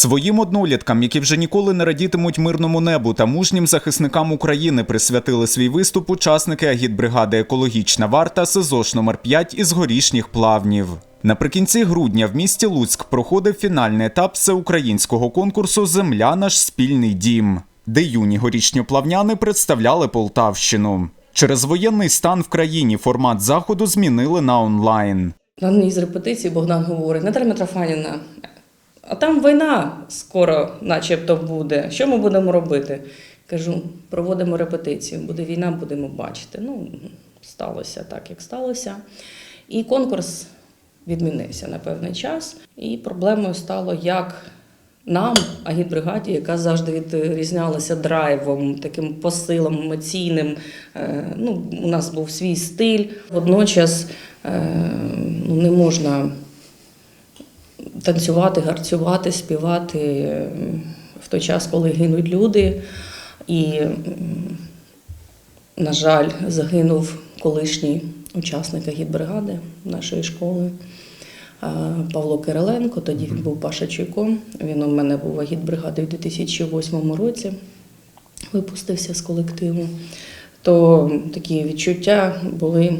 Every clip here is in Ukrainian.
Своїм одноліткам, які вже ніколи не радітимуть мирному небу та мужнім захисникам України, присвятили свій виступ учасники агітбригади Екологічна варта СЗОШ номер 5 із горішніх плавнів. Наприкінці грудня в місті Луцьк проходив фінальний етап всеукраїнського конкурсу Земля наш спільний дім, де юні горішньоплавняни представляли Полтавщину. Через воєнний стан в країні формат заходу змінили на онлайн. На одній з репетицій Богдан говорить: Наталя Митрофанівна, а там війна скоро, начебто, буде. Що ми будемо робити? Кажу, проводимо репетицію. Буде війна, будемо бачити. Ну, сталося так, як сталося. І конкурс відмінився на певний час. І проблемою стало, як нам, агітбригаді, яка завжди відрізнялася драйвом, таким посилом емоційним. Е, Ну, у нас був свій стиль. Водночас е, ну, не можна танцювати, гарцювати, співати в той час, коли гинуть люди. І, на жаль, загинув колишній учасник агітбригади нашої школи. Павло Кириленко, тоді він був Паша Чуйко. Він у мене був агітбригади в 2008 році, випустився з колективу. То такі відчуття були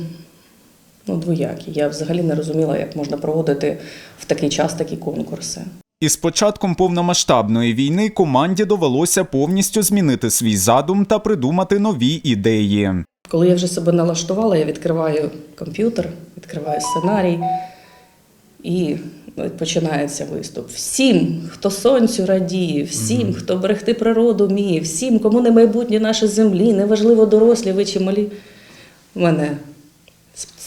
ну, двоякі. Я взагалі не розуміла, як можна проводити в такий час такі конкурси. Із початком повномасштабної війни команді довелося повністю змінити свій задум та придумати нові ідеї. Коли я вже себе налаштувала, я відкриваю комп'ютер, відкриваю сценарій і починається виступ. Всім, хто сонцю радіє, всім, хто берегти природу вміє, всім, кому не майбутнє нашої землі, неважливо дорослі ви чи малі. У мене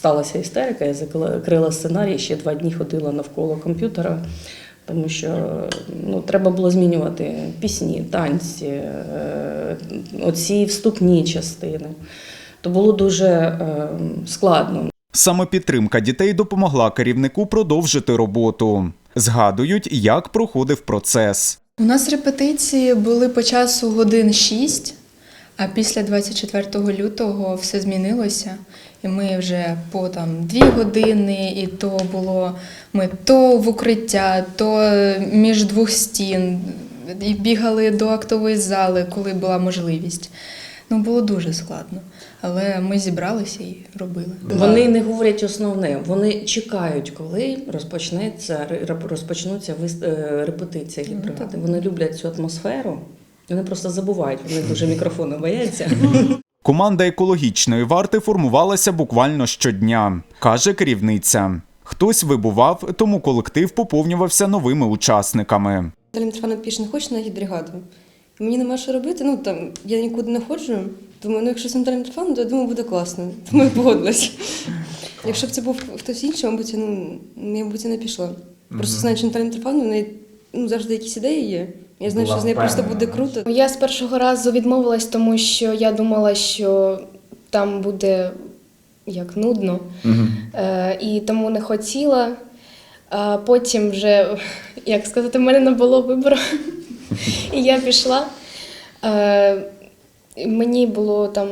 сталася істерика, я закрила сценарій, ще два дні ходила навколо комп'ютера. Тому що ну, треба було змінювати пісні, танці, е, оці вступні частини. То було дуже е, складно. Саме підтримка дітей допомогла керівнику продовжити роботу. Згадують, як проходив процес. У нас репетиції були по часу годин 6, а після 24 лютого все змінилося. І ми вже по там дві години, і то було ми то в укриття, то між двох стін, і бігали до актової зали, коли була можливість. Ну, було дуже складно. Але ми зібралися і робили. Вони не говорять основне, вони чекають, коли розпочнеться розпочнуться е, репетиції Ну. Вони люблять цю атмосферу. Вони просто забувають, вони дуже мікрофону бояться. Команда екологічної варти формувалася буквально щодня, каже керівниця. Хтось вибував, тому колектив поповнювався новими учасниками. Наталя Митрофановна пише, не хочеш на гідбригаду? Мені нема що робити, ну там я нікуди не ходжу. Думаю, ну якщо це Наталя Митрофановна, то я думаю, буде класно. Тому я погодилась. Якщо б це був хтось інший, мабуть, ну, я, мабуть, і не пішла. Просто знаю, що Наталя Митрофановна, в неї ну, завжди якісь ідеї є. Я знаю, що з нею просто буде круто. Я з першого разу відмовилась, тому що я думала, що там буде як нудно, е, і тому не хотіла. А потім вже, як сказати, в мене не було вибору. І я пішла. Е, мені було там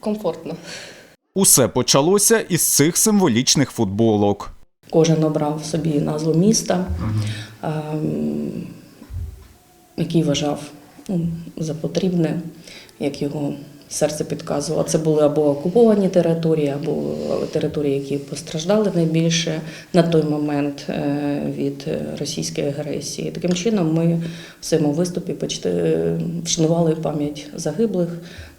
комфортно. Усе почалося із цих символічних футболок. Кожен обрав собі назву міста, ем, який вважав ну, за потрібне, як його серце підказувало. Це були або окуповані території, або території, які постраждали найбільше на той момент е, від е, російської агресії. Таким чином, ми в своєму виступі почти вшанували пам'ять загиблих,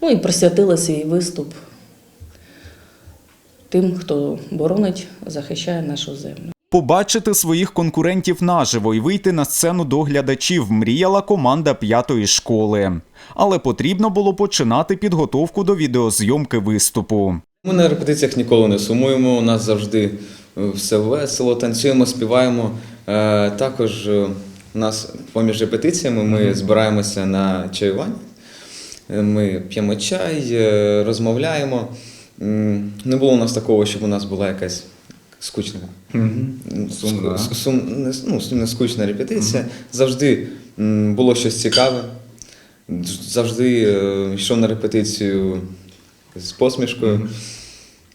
ну і присвятили свій виступ тим, хто боронить, захищає нашу землю. Побачити своїх конкурентів наживо і вийти на сцену до глядачів мріяла команда п'ятої школи. Але потрібно було починати підготовку до відеозйомки виступу. Ми на репетиціях ніколи не сумуємо. У нас завжди е, все весело, танцюємо, співаємо. Е, Також е, у нас поміж репетиціями ми збираємося на чаювання. Ми п'ємо чай, розмовляємо. Не було у нас такого, щоб у нас була якась скучна. Сумна. Сум- ну, не скучна репетиція. Завжди було щось цікаве. Завжди е, йшов на репетицію з посмішкою.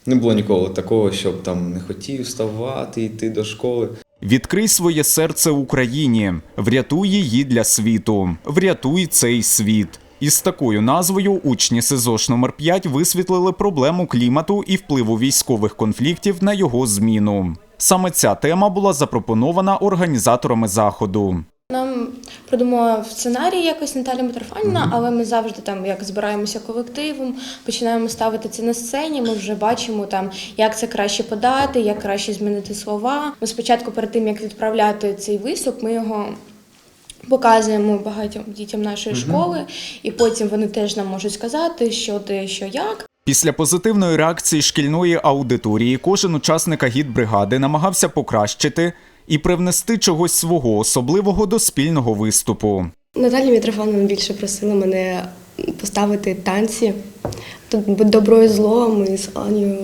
Не було ніколи такого, щоб там не хотів вставати, йти до школи. Відкрий своє серце Україні, врятуй її для світу, врятуй цей світ. Із такою назвою учні СИЗОШ номер 5 висвітлили проблему клімату і впливу військових конфліктів на його зміну. Саме ця тема була запропонована організаторами заходу. Нам придумала сценарій якось Наталя Митрофанівна, але ми завжди там як збираємося колективом, починаємо ставити це на сцені. Ми вже бачимо там, як це краще подати, як краще змінити слова. Ми спочатку, перед тим як відправляти цей виступ, ми його. Показуємо багатьом дітям нашої школи, і потім вони теж нам можуть сказати, що де, що як. Після позитивної реакції шкільної аудиторії кожен учасник агітбригади намагався покращити і привнести чогось свого особливого до спільного виступу. Наталя Мітрофановна більше просила мене поставити танці. Тут добро і зло ми з Анією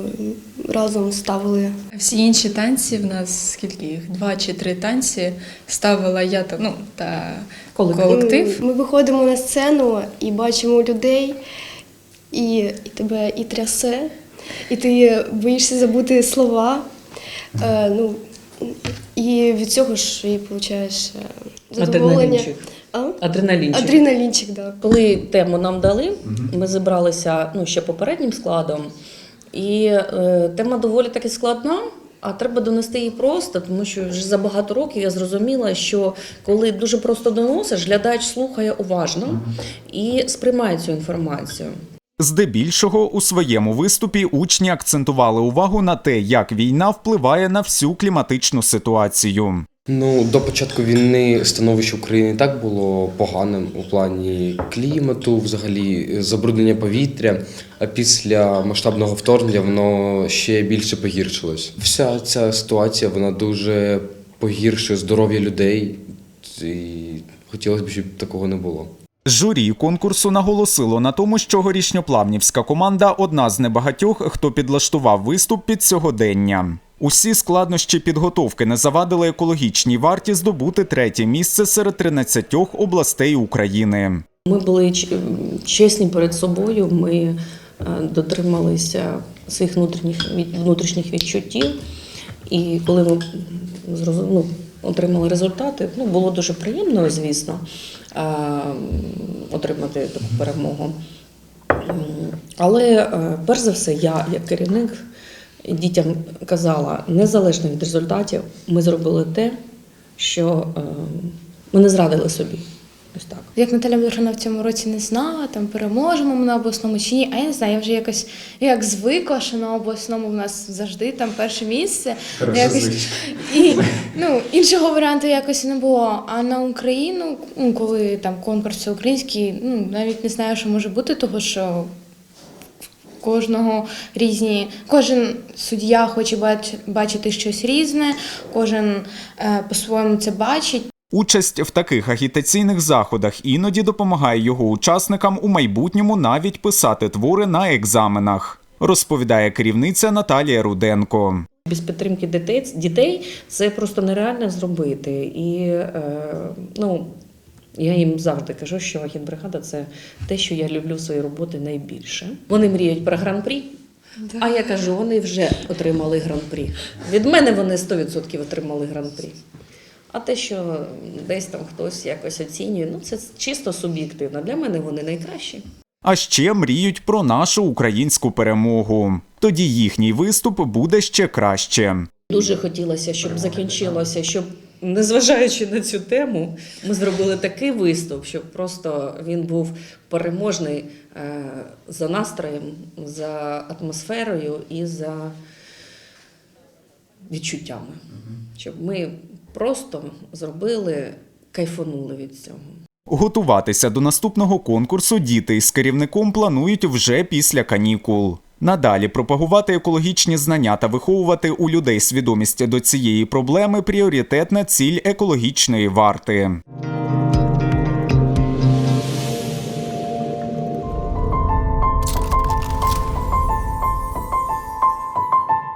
разом ставили. Всі інші танці в нас скільки їх? Два чи три танці ставила я та ну та Колектив. колектив. Ми виходимо на сцену і бачимо людей, і, і тебе і трясе, і ти боїшся забути слова. Е, ну, і від цього ж і получаєш е, задоволення. А? Адреналінчик. Адреналінчик. Да. Коли тему нам дали, ми зібралися ну, ще попереднім складом, і е, тема доволі таки складна. А треба донести її просто, тому що вже за багато років я зрозуміла, що коли дуже просто доносиш, глядач слухає уважно і сприймає цю інформацію. Здебільшого у своєму виступі учні акцентували увагу на те, як війна впливає на всю кліматичну ситуацію. Ну, до початку війни становище України так було поганим у плані клімату, взагалі забруднення повітря. А після масштабного вторгнення воно ще більше погіршилось. Вся ця ситуація вона дуже погіршує здоров'я людей, і хотілося б, щоб такого не було. Журі конкурсу наголосило на тому, що горішньоплавнівська команда одна з небагатьох, хто підлаштував виступ під сьогодення. Усі складнощі підготовки не завадили екологічній варті здобути третє місце серед 13 областей України. Ми були чесні перед собою, ми е, дотрималися своїх внутрішніх, внутрішніх відчуттів. І коли ми ну, отримали результати, ну, було дуже приємно, звісно, е, отримати таку перемогу. Але е, перш за все, я як керівник дітям казала, незалежно від результатів, ми зробили те, що е, ми не зрадили собі. Ось так. Як Наталя Митрофанівна в цьому році не знала, там переможемо ми на обласному чи ні. А я не знаю, я вже якось як звикла, що на обласному в нас завжди там перше місце. якось, і, ну, іншого варіанту якось не було. А на Україну, ну, коли там конкурс український, ну навіть не знаю, що може бути, того що. Кожного різні, кожен суддя хоче бач- бачити щось різне, кожен е, по-своєму це бачить. Участь в таких агітаційних заходах іноді допомагає його учасникам у майбутньому навіть писати твори на екзаменах, розповідає керівниця Наталія Руденко. Без підтримки дітей, дітей це просто нереально зробити. І е, ну, я їм завжди кажу, що агітбригада це те, що я люблю в своїй роботі найбільше. Вони мріють про гран-прі. А я кажу, вони вже отримали гран-прі. Від мене вони 100% отримали гран-прі. А те, що десь там хтось якось оцінює, ну це чисто суб'єктивно. Для мене вони найкращі. А ще мріють про нашу українську перемогу. Тоді їхній виступ буде ще краще. Дуже хотілося, щоб закінчилося, щоб, незважаючи на цю тему, ми зробили такий виступ, щоб просто він був переможний е, за настроєм, за атмосферою і за відчуттями. Щоб ми просто зробили, кайфанули від цього. Готуватися до наступного конкурсу діти із керівником планують вже після канікул. Надалі пропагувати екологічні знання та виховувати у людей свідомість до цієї проблеми пріоритетна ціль екологічної варти.